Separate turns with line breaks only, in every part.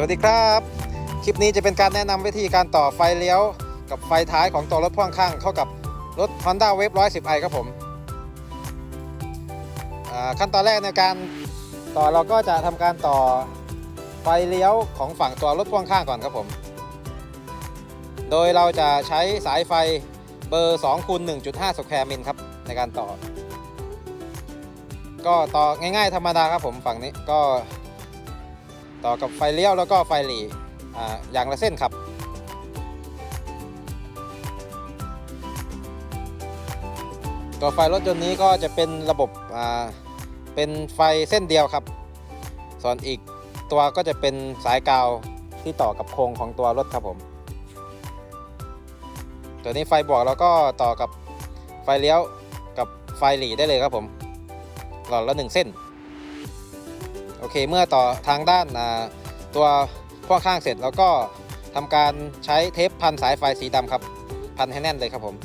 วัสดีครับ คลิปนี้จะเป็นการแนะนำวิธีการต่อไฟเลี้ยว กับไฟท้ายของตัวรถพ่วงข้างเข้ากับรถ Honda Wave 110i ครับผมขั้นตอนแรกในการต่อเราก็จะทำการต่อไฟเลี้ยวของฝั่งตัวรถพ่วงข้างก่อนครับผม โดยเราจะใช้สายไฟเบอร์2คูณ1.5สแควร์มิลครับในการต่อ ก็ต่อง่ายๆธรรมดาครับผมฝั่งนี้ก็ ต่อกับไฟเลี้ยวแล้วก็ไฟหลีออย่างละเส้นครับตัวไฟรถยนต์นี้ก็จะเป็นระบบเป็นไฟเส้นเดียวครับ ส่วนอีกตัวก็จะเป็นสายกาวที่ต่อกับโครงของตัวรถครับผม ตัวนี้ไฟบวกแล้วก็ต่อกับไฟเลี้ยวกับไฟหลีได้เลยครับผม หลอดละหนึ่งเส้น โอเค เมื่อต่อทางด้านตัวพ่วงข้างเสร็จแล้วก็ทำการใช้เทปพันสายไฟสีดำครับ พันให้แน่นเลยครับผม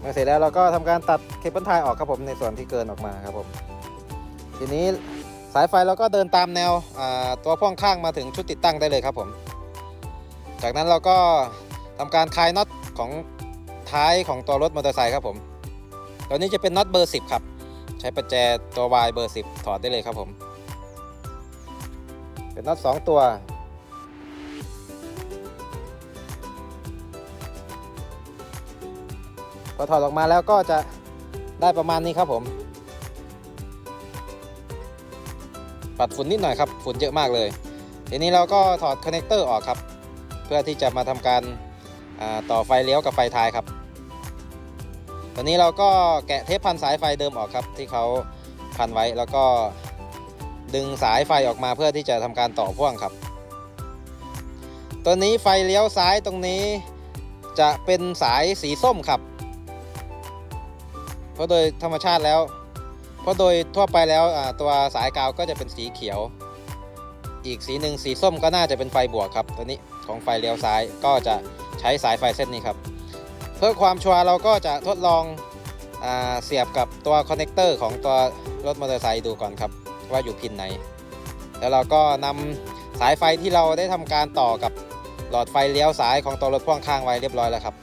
เมื่อเสร็จแล้วเราก็ทำการตัดเคเบิลไทยออกครับผมในส่วนที่เกินออกมาครับผมทีนี้ สายไฟเราก็เดินตามแนวตัวพ่วงข้างมาถึงชุดติดตั้งได้เลยครับผม จากนั้นเราก็ทำการคลายน็อตของท้ายของตัวรถมอเตอร์ไซค์ครับผม ตัวนี้จะเป็นน็อตเบอร์ 10 ครับ ใช้ประแจตัว Y เบอร์ 10 ถอดได้เลยครับผม เป็นน็อต2 ตัว พอถอดออกมาแล้วก็จะได้ประมาณนี้ครับผม ปัดฝุ่นนิดหน่อยครับฝุ่นเยอะมากเลย ทีนี้เราก็ถอดคอนเนคเตอร์ออกครับ เพื่อที่จะมาทำการต่อไฟเลี้ยวกับไฟท้ายครับ ตอนนี้เราก็แกะเทปพันสายไฟเดิมออกครับ ที่เขาพันไว้แล้วก็ดึงสายไฟออกมาเพื่อที่จะทำการต่อพ่วงครับ ตัวนี้ไฟเลี้ยวซ้ายตรงนี้จะเป็นสายสีส้มครับ เพราะโดยธรรมชาติแล้ว เพราะโดยทั่วไปแล้วตัวสายกาวก็จะเป็นสีเขียว อีกสีหนึ่งสีส้มก็น่าจะเป็นไฟบวกครับ ตัวนี้ของไฟเลี้ยวซ้ายก็จะใช้สายไฟเส้นนี้ครับ เพื่อความชัวร์เราก็จะทดลองอเสียบกับตัวคอนเนคเตอร์ของตัวรถมอเตอร์ไซค์ดูก่อนครับ ว่าอยู่พินไหน แล้วเราก็นำสายไฟที่เราได้ทำการต่อกับหลอดไฟเลี้ยวซ้ายของตัวรถพ่วงข้างไว้เรียบร้อยแล้วครับ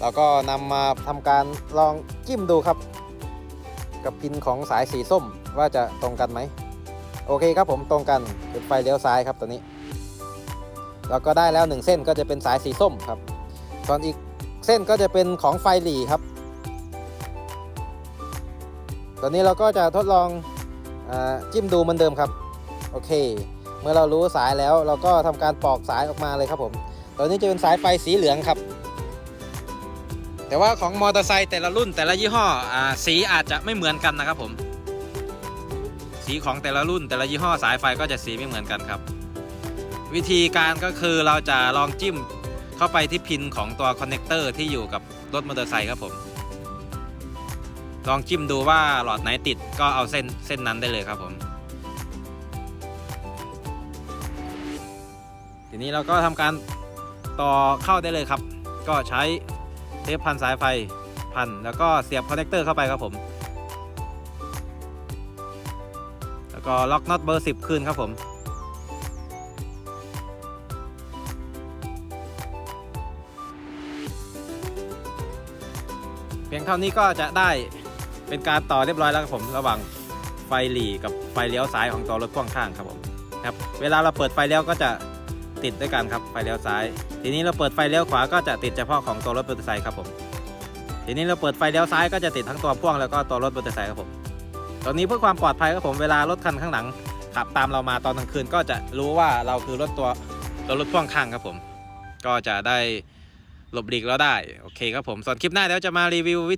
เราก็นำมาทำการลองจิ้มดูครับ กับพินของสายสีส้มว่าจะตรงกันไหม โอเคครับผมตรงกันเป็นไฟเลี้ยวซ้ายครับตัวนี้ เราก็ได้แล้วหนึ่งเส้นก็จะเป็นสายสีส้มครับ ส่วนอีกเส้นก็จะเป็นของไฟหลีครับ ตอนนี้เราก็จะทดลองอจิ้มดูเหมือนเดิมครับ โอเค เมื่อเรารู้สายแล้วเราก็ทำการปอกสายออกมาเลยครับผม ตอนนี้จะเป็นสายไฟสีเหลืองครับ แต่ว่าของมอเตอร์ไซค์แต่ละรุ่นแต่ละยี่ห้ออ่าสีอาจจะไม่เหมือนกันนะครับผม สีของแต่ละรุ่นแต่ละยี่ห้อสายไฟก็จะสีไม่เหมือนกันครับ วิธีการก็คือเราจะลองจิ้มเข้าไปที่พินของตัวคอนเนคเตอร์ที่อยู่กับรถมอเตอร์ไซค์ครับผม ลองจิ้มดูว่าหลอดไหนติดก็เอาเส้นเส้นนั้นได้เลยครับผม ทีนี้เราก็ทำการต่อเข้าได้เลยครับ ก็ใช้ เทปพันสายไฟพันแล้วก็เสียบคอนเนคเตอร์เข้าไปครับผม แล้วก็ล็อกน็อตเบอร์ 10 ขึ้นครับผมเพียงเท่านี้ก็จะได้เป็นการต่อเรียบร้อยแล้วครับผม ระหว่างไฟหลีกับไฟเลี้ยวซ้ายของตัวรถพ่วงข้างครับผมครับเวลาเราเปิดไฟเลี้ยวก็จะ ติดด้วยกันครับไฟเลี้ยวซ้าย ทีนี้เราเปิดไฟเลี้ยวขวาก็จะติดเฉพาะของตัวรถมอเตอร์ไซค์ครับผมทีนี้เราเปิดไฟเลี้ยวซ้ายก็จะติดทั้งตัวพ่วงแล้วก็ตัวรถมอเตอร์ไซค์ครับผมตอนนี้เพื่อความปลอดภัยครับผมเวลารถคันข้างหลังขับตามเรามาตอนกลางคืนก็จะรู้ว่าเราคือรถตัวตัวรถพ่วงข้างครับผม ก็จะได้หลบหลีกเราได้ โอเคครับผมส่วนคลิปหน้าเดี๋ยวจะมารีวิววิ